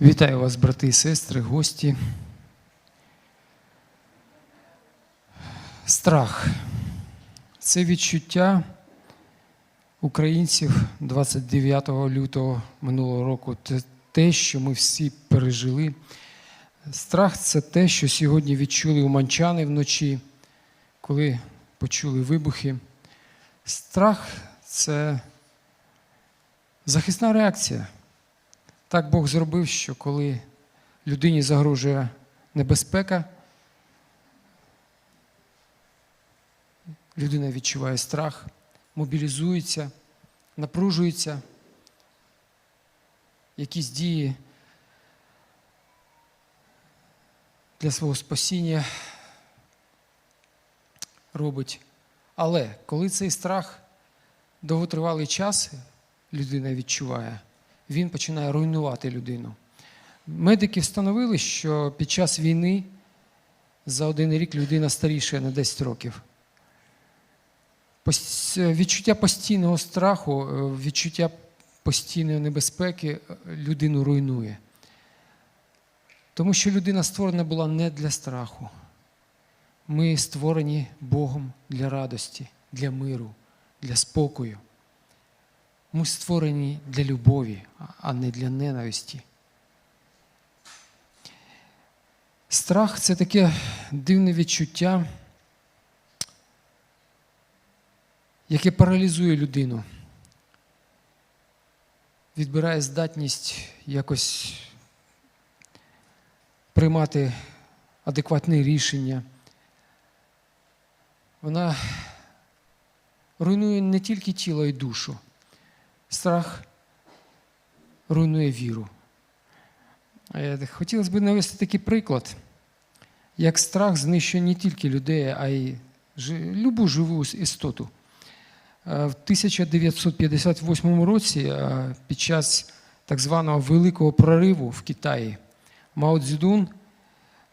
Вітаю вас, брати і сестри, гості. Страх це відчуття українців 29 лютого минулого року. Це те, що ми всі пережили. Страх це те, що сьогодні відчули уманчани вночі, коли почули вибухи. Страх це захисна реакція. Так Бог зробив, що коли людині загрожує небезпека, людина відчуває страх, мобілізується, напружується, якісь дії для свого спасіння робить. Але коли цей страх довготривалий час людина відчуває, він починає руйнувати людину. Медики встановили, що під час війни за один рік людина старіше на 10 років. Відчуття постійного страху, е, відчуття постійної небезпеки е, людину руйнує. Тому що людина створена була не для страху. Ми створені Богом для радості, для миру, для спокою. Ми створені для любові, а не для ненависті. Страх це таке дивне відчуття, яке паралізує людину, відбирає здатність якось приймати адекватне рішення. Вона руйнує не тільки тіло і душу. Страх руйнує віру. Е, Хотілося б навести такий приклад, як страх знищує не тільки людей, а й любу живу істоту. Е, В 1958 році, е, під час так званого Великого прориву в Китаї, Мао Цзедун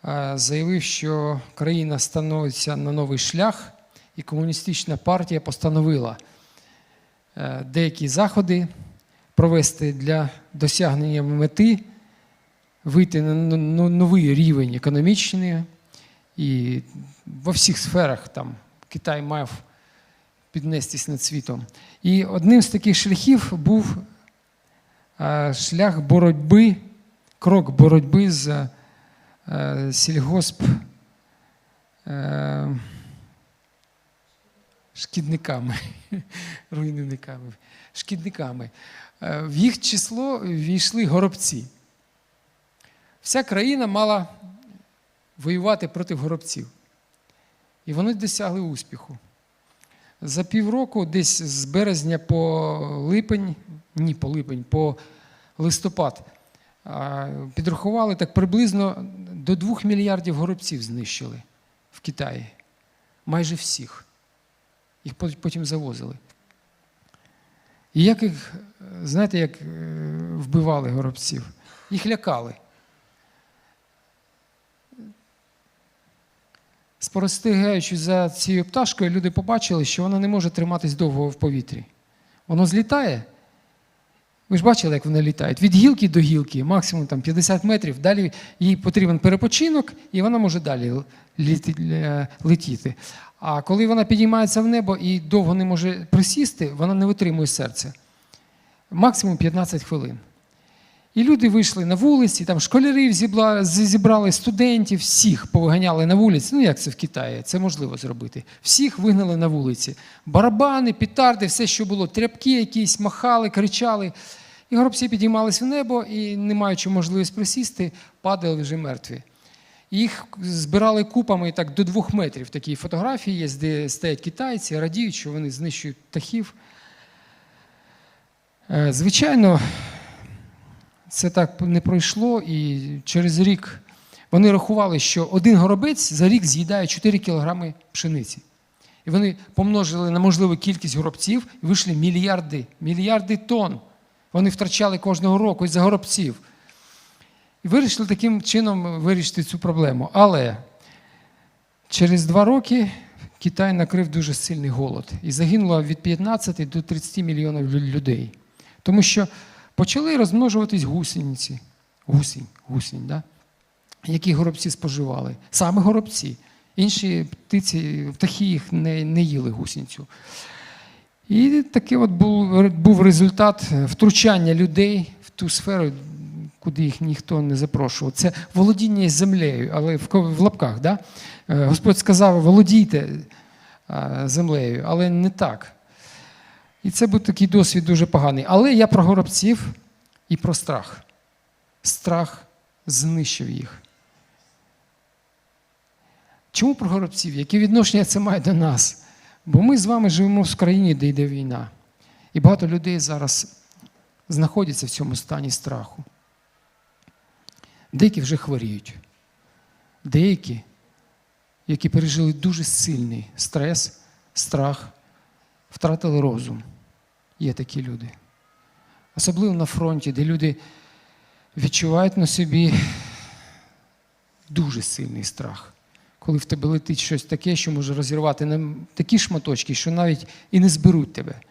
е, заявив, що країна становиться на новий шлях, і комуністична партія постановила деякі заходи провести для досягнення мети, вийти на н- н- новий рівень економічний і во всіх сферах там Китай мав піднестись над світом. І одним з таких шляхів був е, шлях боротьби, крок боротьби з е, сільгосп. Шкідниками, руйнівниками, шкідниками. Е, В їх число війшли горобці. Вся країна мала воювати проти горобців. І вони досягли успіху. За півроку, десь з березня по липень, ні, по липень, по листопад, підрахували так приблизно до 2 мільярдів горобців знищили в Китаї. Майже всіх. Їх потім завозили. І як їх, е, знаєте, як е, вбивали горобців? Їх лякали. Спостерігаючи за цією пташкою, люди побачили, що вона не може триматись довго в повітрі. Воно злітає. Ви ж бачили, як вони літають. Від гілки до гілки, максимум там 50 метрів. Далі їй потрібен перепочинок, і вона може далі летіти. А коли вона підіймається в небо і довго не може присісти, вона не витримує серце. Максимум 15 хвилин. І люди вийшли на вулиці, там школярів зібрали, студентів, всіх повиганяли на вулиці. Ну, як це в Китаї? Це можливо зробити. Всіх вигнали на вулиці. Барабани, пітарди, все, що було, тряпки якісь, махали, кричали. І горобці підіймались в небо і, не маючи можливості присісти, падали вже мертві. Їх збирали купами так до двох метрів. Такі фотографії є, де стоять китайці, радіють, що вони знищують птахів. Е, Звичайно, це так не пройшло, і через рік вони рахували, що один горобець за рік з'їдає 4 кілограми пшениці. І вони помножили на можливу кількість горобців і вийшли мільярди, мільярди тонн. Вони втрачали кожного року із-за горобців. І вирішили таким чином вирішити цю проблему. Але через два роки Китай накрив дуже сильний голод і загинуло від 15 до 30 мільйонів людей. Тому що почали розмножуватись гусениці. Гусінь, гусінь, да? які горобці споживали? Саме горобці. Інші птиці, птахи їх не, не їли гусінцю. І такий от був, був результат втручання людей в ту сферу, куди їх ніхто не запрошував. Це володіння землею, але в, в лапках. Да? Е, Господь сказав, володійте землею, але не так. І це був такий досвід дуже поганий. Але я про горобців і про страх. Страх знищив їх. Чому про горобців? Яке відношення це має до нас? Бо ми з вами живемо в країні, де йде війна. І багато людей зараз знаходяться в цьому стані страху. Деякі вже хворіють. Деякі, які пережили дуже сильний стрес, страх, втратили розум. Є такі люди. Особливо на фронті, де люди відчувають на собі дуже сильний страх. Коли в тебе летить щось таке, що може розірвати на такі шматочки, що навіть і не зберуть тебе.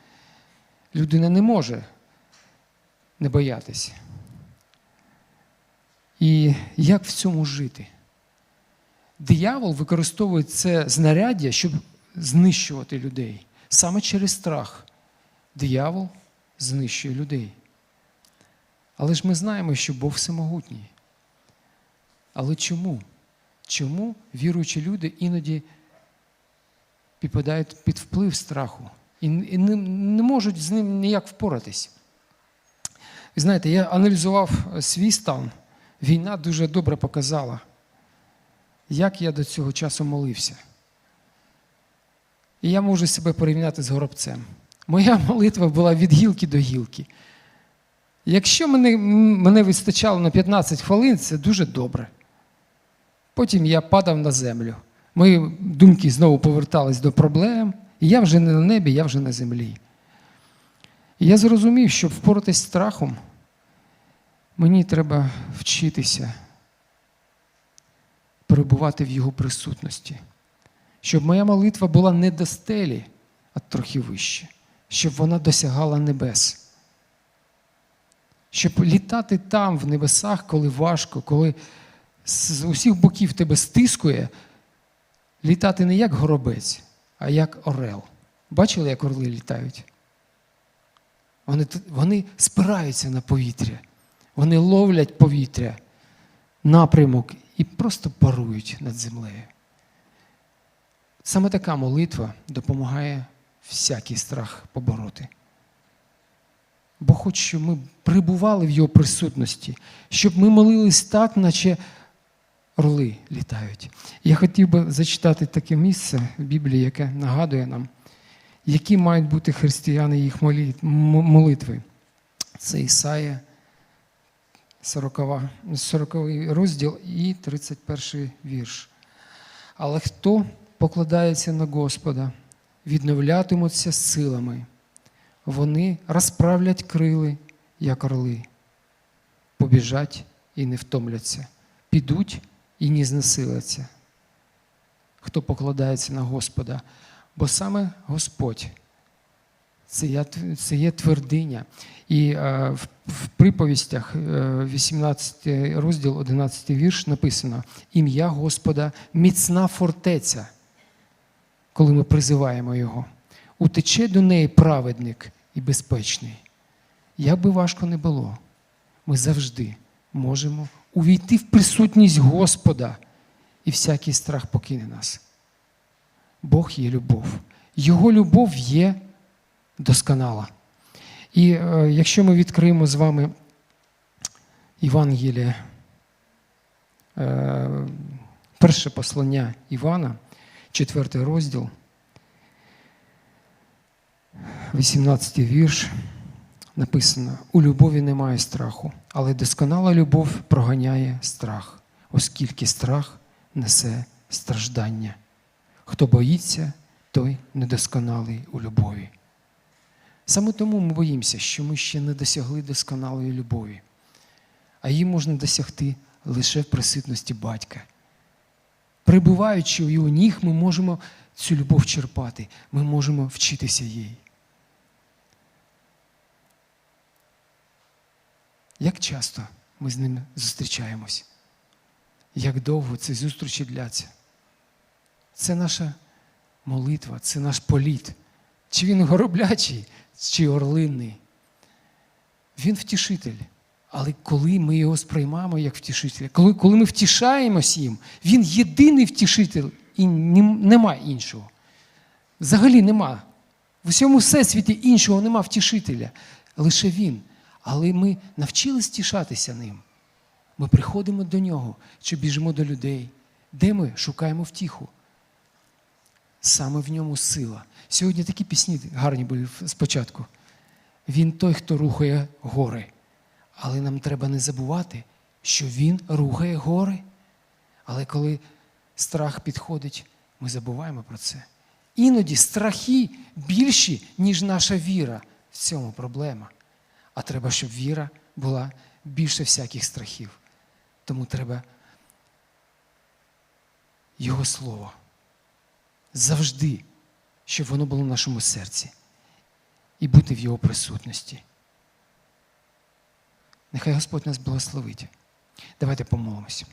Людина не може не боятися. І як в цьому жити? Диявол використовує це знаряддя, щоб знищувати людей. Саме через страх. Диявол знищує людей. Але ж ми знаємо, що Бог всемогутній. Але чому? Чому віруючі люди іноді підпадають під вплив страху і і не, можуть з ним ніяк впоратись? Ви знаєте, я аналізував свій стан. Війна дуже добре показала, як я до цього часу молився. І я можу себе порівняти з горобцем. Моя молитва була від гілки до гілки. Якщо мене, мене вистачало на 15 хвилин, це дуже добре. Потім я падав на землю. Мої думки знову повертались до проблем, і я вже не на небі, я вже на землі. І я зрозумів, щоб впоратись з страхом, мені треба вчитися перебувати в його присутності, щоб моя молитва була не до стелі, а трохи вище, щоб вона досягала небес. Щоб літати там, в небесах, коли важко, коли з усіх боків тебе стискує, літати не як горобець, а як орел. Бачили, як орли літають? Вони, вони спираються на повітря, вони ловлять повітря, напрямок і просто парують над землею. Саме така молитва допомагає всякий страх побороти. Бо хоч щоб ми прибували в його присутності, щоб ми молились так, наче орли літають. Я хотів би зачитати таке місце в Біблії, яке нагадує нам, які мають бути християни їх молитви. Це Ісая, 40, 40 розділ і 31 вірш. Але хто покладається на Господа, відновлятимуться силами. Вони розправлять крили, як орли, побіжать і не втомляться, підуть і не знесиляться. Хто покладається на Господа, бо саме Господь це є, твердиня. І е, в, приповістях, е, 18 розділ, 11 вірш написано: ім'я Господа міцна фортеця, коли ми призиваємо Його. Утече до неї праведник і безпечний. Як би важко не було, ми завжди можемо увійти в присутність Господа, і всякий страх покине нас. Бог є любов. Його любов є досконала. І е, якщо ми відкриємо з вами Євангеліє, е, перше послання Івана, четвертий розділ, 18 вірш, написано: у любові немає страху, але досконала любов проганяє страх, оскільки страх несе страждання. Хто боїться, той недосконалий у любові. Саме тому ми боїмося, що ми ще не досягли досконалої любові, а її можна досягти лише в присутності батька. Прибуваючи у його ніг, ми можемо цю любов черпати, ми можемо вчитися їй. Як часто ми з ним зустрічаємось. Як довго ці зустрічі дляться. Це наша молитва, це наш політ. Чи він гороблячий, чи орлинний. Він втішитель. Але коли ми його сприймаємо як втішителя, коли, коли ми втішаємось їм, він єдиний втішитель і нема іншого. Взагалі нема. В усьому всесвіті іншого нема втішителя. Лише він. Але ми навчились тішатися ним. Ми приходимо до нього чи біжимо до людей. Де ми шукаємо втіху? Саме в ньому сила. Сьогодні такі пісні гарні були спочатку. Він той, хто рухає гори. Але нам треба не забувати, що він рухає гори. Але коли страх підходить, ми забуваємо про це. Іноді страхи більші, ніж наша віра. В цьому проблема. А треба, щоб віра була більше всяких страхів. Тому треба Його Слово. Завжди, щоб воно було в нашому серці. І бути в Його присутності. Нехай Господь нас благословить. Давайте помолимося.